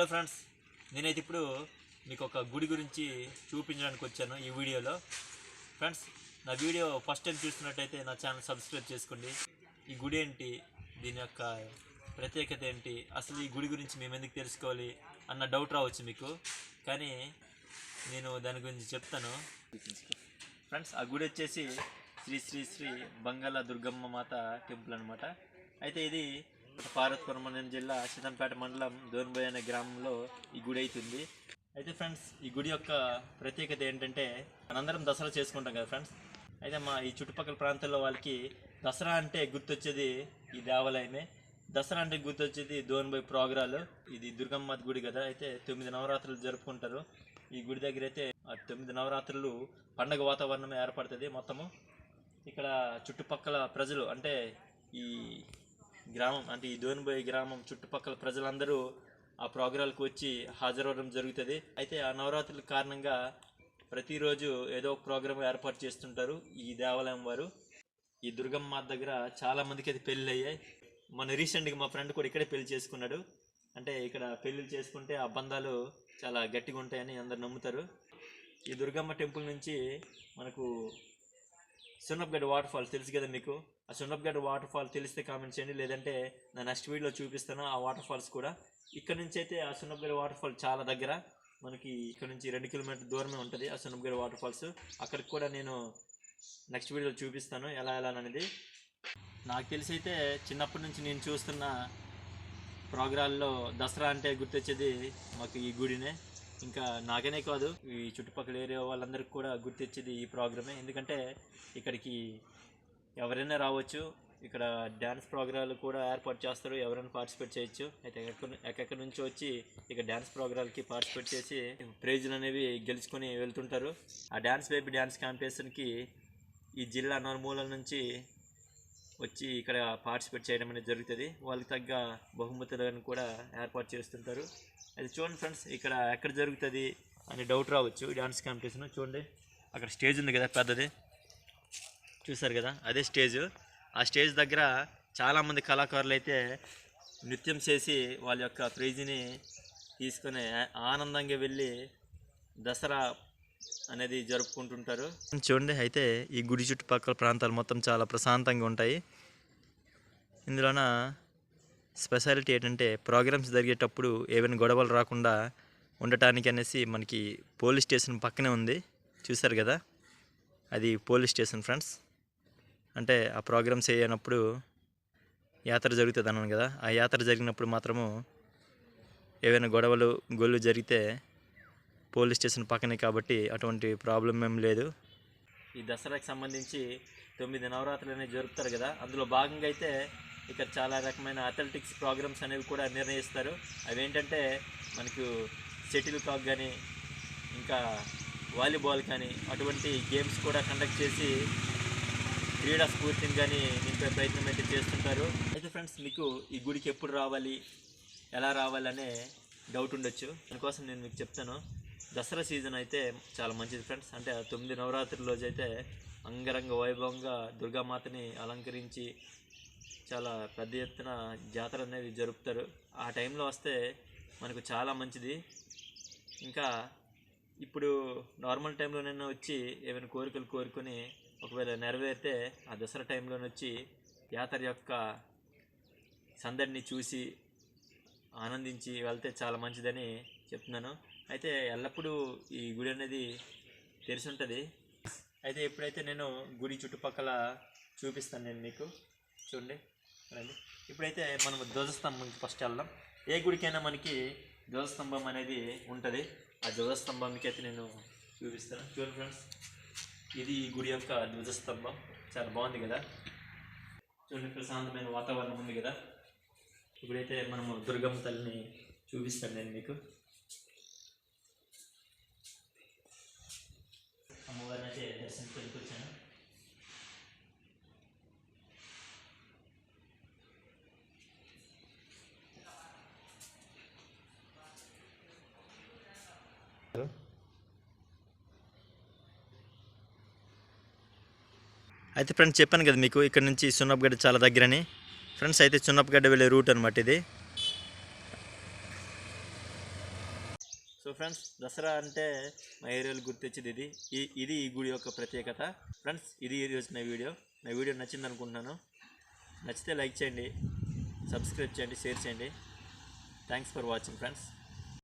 Hello friends నేనైతే ఇప్పుడు మీకు ఒక గుడి గురించి చూపించడానికి వచ్చాను ఈ వీడియోలో. ఫ్రెండ్స్ నా వీడియో ఫస్ట్ టైం చూస్తున్నట్టయితే నా ఛానల్ సబ్స్క్రైబ్ చేసుకోండి. ఈ గుడి ఏంటి? దీని యొక్క ప్రత్యేకత ఏంటి? అసలు ఈ గుడి గురించి మేము ఎందుకు తెలుసుకోవాలి అన్న డౌట్ రావచ్చు మీకు. కానీ నేను దాని గురించి చెప్తాను. ఫ్రెండ్స్ ఆ గుడి వచ్చేసి శ్రీ శ్రీ శ్రీ బంగాళ దుర్గమ్మ మాత టెంపుల్ అనమాట అయితే ఇది పార్వతీపురం అనే జిల్లా సీతంపేట మండలం దోన్బోయ్ అనే గ్రామంలో ఈ గుడి అవుతుంది. అయితే ఫ్రెండ్స్ ఈ గుడి యొక్క ప్రత్యేకత ఏంటంటే మనందరం దసరా చేసుకుంటాం కదా ఫ్రెండ్స్. అయితే మా ఈ చుట్టుపక్కల ప్రాంతాల్లో వాళ్ళకి దసరా అంటే గుర్తొచ్చేది ఈ దేవాలయమే. దసరా అంటే గుర్తొచ్చేది దోన్బోయ్ ప్రోగ్రాలు. ఇది దుర్గమ్మ గుడి కదా అయితే తొమ్మిది నవరాత్రులు జరుపుకుంటారు. ఈ గుడి దగ్గర అయితే ఆ తొమ్మిది నవరాత్రులు పండగ వాతావరణం ఏర్పడుతుంది మొత్తము. ఇక్కడ చుట్టుపక్కల ప్రజలు అంటే ఈ గ్రామం అంటే ఈ దోనిబోయి గ్రామం చుట్టుపక్కల ప్రజలందరూ ఆ ప్రోగ్రాలకు వచ్చి హాజరవడం జరుగుతుంది. అయితే ఆ నవరాత్రుల కారణంగా ప్రతిరోజు ఏదో ఒక ప్రోగ్రాం ఏర్పాటు చేస్తుంటారు ఈ దేవాలయం వారు. ఈ దుర్గమ్మ దగ్గర చాలా మందికి అయితే పెళ్ళి అయ్యాయి మన రీసెంట్గా మా ఫ్రెండ్ కూడా ఇక్కడే పెళ్ళి చేసుకున్నాడు. అంటే ఇక్కడ పెళ్ళిళ్ళు చేసుకుంటే ఆ బంధాలు చాలా గట్టిగా ఉంటాయని అందరు నమ్ముతారు. ఈ దుర్గమ్మ టెంపుల్ నుంచి మనకు సున్నప్గడ్డ వాటర్ ఫాల్ తెలుసు కదా మీకు? ఆ సున్నప్గడ్డ వాటర్ ఫాల్ తెలిస్తే కామెంట్ చేయండి. లేదంటే నా నెక్స్ట్ వీడియోలో చూపిస్తాను. ఆ వాటర్ ఫాల్స్ కూడా ఇక్కడ నుంచి అయితే ఆ సున్నప్గడ్డ వాటర్ ఫాల్ చాలా దగ్గర. మనకి ఇక్కడ నుంచి రెండు కిలోమీటర్ దూరమే ఉంటుంది ఆ సున్నప్గడ్డ వాటర్ ఫాల్స్ అక్కడికి కూడా నేను నెక్స్ట్ వీడియోలో చూపిస్తాను. ఎలా ఎలా అనేది. నాకు తెలిసి అయితే చిన్నప్పటి నుంచి నేను చూస్తున్న ప్రోగ్రాల్లో దసరా అంటే గుర్తొచ్చేది మాకు ఈ గుడినే. ఇంకా నాకనే కాదు ఈ చుట్టుపక్కల ఏరియా వాళ్ళందరికీ కూడా గుర్తొచ్చేది ఈ ప్రోగ్రామే. ఎందుకంటే ఇక్కడికి ఎవరైనా రావచ్చు. ఇక్కడ డ్యాన్స్ ప్రోగ్రాలు కూడా ఏర్పాటు చేస్తారు. ఎవరైనా పార్టిసిపేట్ చేయొచ్చు. అయితే ఎక్కడ నుంచి వచ్చి ఇక డ్యాన్స్ ప్రోగ్రాలకి పార్టిసిపేట్ చేసి ప్రైజులు అనేవి గెలుచుకొని వెళ్తుంటారు. ఆ డ్యాన్స్ బేబీ డ్యాన్స్ కాంపిటీషన్కి ఈ జిల్లా నలుమూలల నుంచి వచ్చి ఇక్కడ పార్టిసిపేట్ చేయడం అనేది జరుగుతుంది. వాళ్ళకి తగ్గ బహుమతులను కూడా ఏర్పాటు చేస్తుంటారు. అది చూడండి ఫ్రెండ్స్ ఇక్కడ ఎక్కడ జరుగుతుంది అని డౌట్ రావచ్చు డ్యాన్స్ కాంపిటీషన్ చూడండి. అక్కడ స్టేజ్ ఉంది కదా పెద్దది. చూసారు కదా? అదే స్టేజ్. ఆ స్టేజ్ దగ్గర చాలామంది కళాకారులు అయితే నృత్యం చేసి వాళ్ళ యొక్క ప్రైజ్ని తీసుకొని ఆనందంగా వెళ్ళి దసరా అనేది జరుపుకుంటుంటారు. చూడండి అయితే ఈ గుడి చుట్టుపక్కల ప్రాంతాలు మొత్తం చాలా ప్రశాంతంగా ఉంటాయి. ఇందులోన స్పెషాలిటీ ఏంటంటే ప్రోగ్రామ్స్ జరిగేటప్పుడు ఏమైనా గొడవలు రాకుండా ఉండటానికి అనేసి మనకి పోలీస్ స్టేషన్ పక్కనే ఉంది. చూసారు కదా? అది పోలీస్ స్టేషన్ ఫ్రెండ్స్. అంటే ఆ ప్రోగ్రామ్స్ వేయనప్పుడు యాత్ర జరుగుతుంది అన్నాను కదా ఆ యాత్ర జరిగినప్పుడు మాత్రము ఏవైనా గొడవలు గొల్లు జరిగితే పోలీస్ స్టేషన్ పక్కనే కాబట్టి అటువంటి ప్రాబ్లం ఏం లేదు. ఈ దసరాకి సంబంధించి తొమ్మిది నవరాత్రులు అనేవి జరుపుతారు కదా అందులో భాగంగా అయితే ఇక్కడ చాలా రకమైన అథ్లెటిక్స్ ప్రోగ్రామ్స్ అనేవి కూడా నిర్ణయిస్తారు. అవేంటంటే మనకు షటిల్ కాక్ కానీ ఇంకా వాలీబాల్ కానీ అటువంటి గేమ్స్ కూడా కండక్ట్ చేసి క్రీడా స్ఫూర్తిని కానీ నింపే ప్రయత్నం అయితే చేస్తుంటారు. అయితే ఫ్రెండ్స్ మీకు ఈ గుడికి ఎప్పుడు రావాలి ఎలా రావాలి అనే డౌట్ ఉండొచ్చు. దానికోసం నేను మీకు చెప్తాను. దసరా సీజన్ అయితే చాలా మంచిది ఫ్రెండ్స్. అంటే తొమ్మిది నవరాత్రి రోజు అయితే అంగరంగ వైభవంగా దుర్గామాతని అలంకరించి చాలా పెద్ద ఎత్తున జాతర అనేవి జరుపుతారు. ఆ టైంలో వస్తే మనకు చాలా మంచిది. ఇంకా ఇప్పుడు నార్మల్ టైంలోనైనా వచ్చి ఏమైనా కోరికలు కోరుకొని ఒకవేళ నెరవేరితే ఆ దసరా టైంలో వచ్చి జాతర యొక్క సందడిని చూసి ఆనందించి వెళ్తే చాలా మంచిదని చెప్తున్నాను. అయితే ఎల్లప్పుడూ ఈ గుడి అనేది తెరిచి ఉంటుంది అయితే ఎప్పుడైతే నేను గుడి చుట్టుపక్కల చూపిస్తాను నేను మీకు చూడండి రండి. ఇప్పుడైతే మనం ధ్వజస్తంభంకి ఫస్ట్ వెళ్దాం. ఏ గుడికైనా మనకి ధ్వజస్తంభం అనేది ఉంటుంది. ఆ ధ్వజస్తంభానికి అయితే నేను చూపిస్తాను. చూడండి ఫ్రెండ్స్. ఇది ఈ గుడి యొక్క ధ్వజస్తంభం చాలా బాగుంది కదా. చూడండి ప్రశాంతమైన వాతావరణం ఉంది కదా. ఇప్పుడైతే మనము దుర్గమ్మ తల్లిని చూపిస్తాను నేను మీకు అమ్మవారిని అయితే దర్శించుకొని వచ్చాను అయితే ఫ్రెండ్స్ చెప్పాను కదా మీకు ఇక్కడ నుంచి సున్నపగడ్డ చాలా దగ్గరని. ఫ్రెండ్స్ అయితే సున్నపగడ్డ వెళ్ళే రూట్ అనమాట ఇది. సో ఫ్రెండ్స్ దసరా అంటే మా ఏరియాలో గుర్తొచ్చేది ఇది. ఈ- ఇది ఈ గుడి యొక్క ప్రత్యేకత. ఫ్రెండ్స్ ఇది ఈరోజు నా వీడియో. నా వీడియో నచ్చింది అనుకుంటున్నాను. నచ్చితే లైక్ చేయండి సబ్స్క్రైబ్ చేయండి షేర్ చేయండి. Thanks for watching friends.